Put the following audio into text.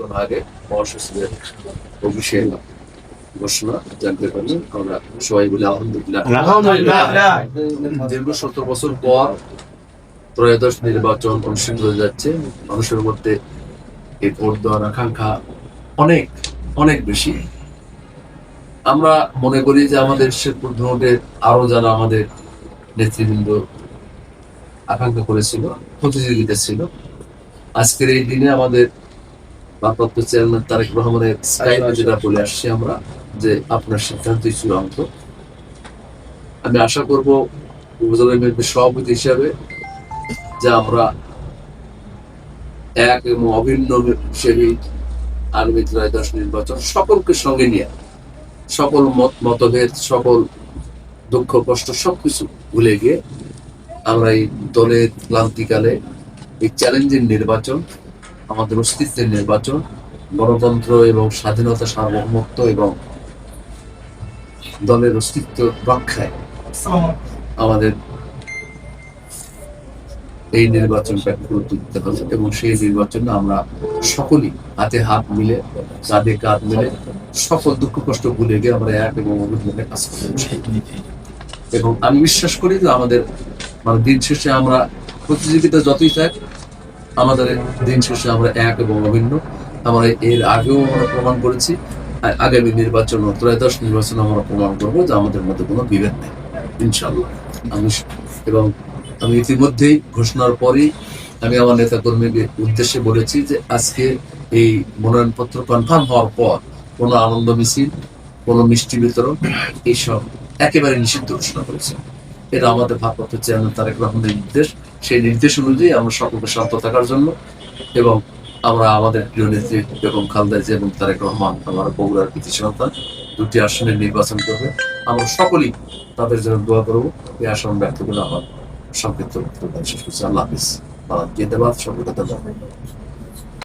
কিছুক্ষণ আগে মহাসচিবের অফিসিয়াল ঘোষণা জানতে পারলাম আমরা সবাই বলে আলহামদুলিল্লাহ। দীর্ঘ সত্তর বছর পর ত্রয়োদশ নির্বাচন অনুষ্ঠিত হয়ে যাচ্ছে। মানুষের মধ্যে এই ভোট দেওয়ার আকাঙ্ক্ষা অনেক অনেক বেশি। আমরা মনে করি যে আমাদের শেরপুর ধরনের আরও যারা আমাদের নেতৃবৃন্দ আকাঙ্ক্ষা করেছিল প্রতিযোগিতা ছিল। আজকের এই দিনে আমাদের ভারপ্রাপ্ত চেয়ারম্যান তারেক রহমানের স্কাইপে যেটা বলে আসছি আমরা যে আপনার সিদ্ধান্তই চূড়ান্ত আমি আশা করব উপজেলা বিএনপির সভাপতি হিসাবে যে আমরা এক এবং অভিন্ন হিসেবে আগামী ত্রয়োদশ নির্বাচন সকলকে সঙ্গে নিয়ে সকল মত মতভেদ সকল দুঃখ কষ্ট সবকিছু ভুলে গিয়ে আমরা এই দলের ক্লান্তিকালে এই চ্যালেঞ্জিং নির্বাচন আমাদের অস্তিত্বের নির্বাচন, গণতন্ত্র এবং স্বাধীনতা সার্বভৌমত্ব এবং দলের অস্তিত্ব রক্ষায় আমাদের এই নির্বাচনটা গুরুত্ব দিতে হবে এবং সেই নির্বাচনে আমরা সকলেই হাতে হাত মিলে, কাঁধে কাঁধ মিলে সকল দুঃখ, কষ্ট ভুলে গিয়ে আমরা এক এবং অভিযোগে কাজ এবং আমি বিশ্বাস করি যে আমাদের মানে দিন শেষে আমরা প্রতিযোগিতা যতই থাক আমাদের দিন শেষে আমরা এক এবং অভিন্ন। আমরা এর আগেও আমরা প্রমাণ করেছি। আগামী নির্বাচন ত্রয়োদশ নির্বাচন আমরা প্রমাণ করব যে আমাদের মধ্যে কোনো বিভেদ নেই ইনশাল্লাহ আমি এবং আমি ইতিমধ্যেই ঘোষণার পরেই আমি আমার নেতা কর্মীদের উদ্দেশ্যে বলেছি যে আজকে এই মনোনয়নপত্র কনফার্ম হওয়ার পর কোনো আনন্দ মিছিল, কোনো মিষ্টি বিতরণ, এইসব একেবারে নিষিদ্ধ ঘোষণা করেছে। এটা আমাদের ভারপ্রাপ্ত চেয়ারম্যান তারেক রহমানের নির্দেশ। সেই নির্দেশ অনুযায়ী আমরা সকলকে শান্ত থাকার জন্য এবং আমরা আমাদের প্রিয় নেত্রী বেগম খালদা জিয়া এবং তারেক রহমান, আমার বগুড়ার কৃতি সন্তান দুটি আসনে নির্বাচন করবে। আমরা সকলেই তাদের জন্য দোয়া করব। এই আসন ব্যক্ত করে আমার সংক্ষিপ্ত আল্লাহ হাফিজ। জিন্দাবাদ। সকলকে ধন্যবাদ।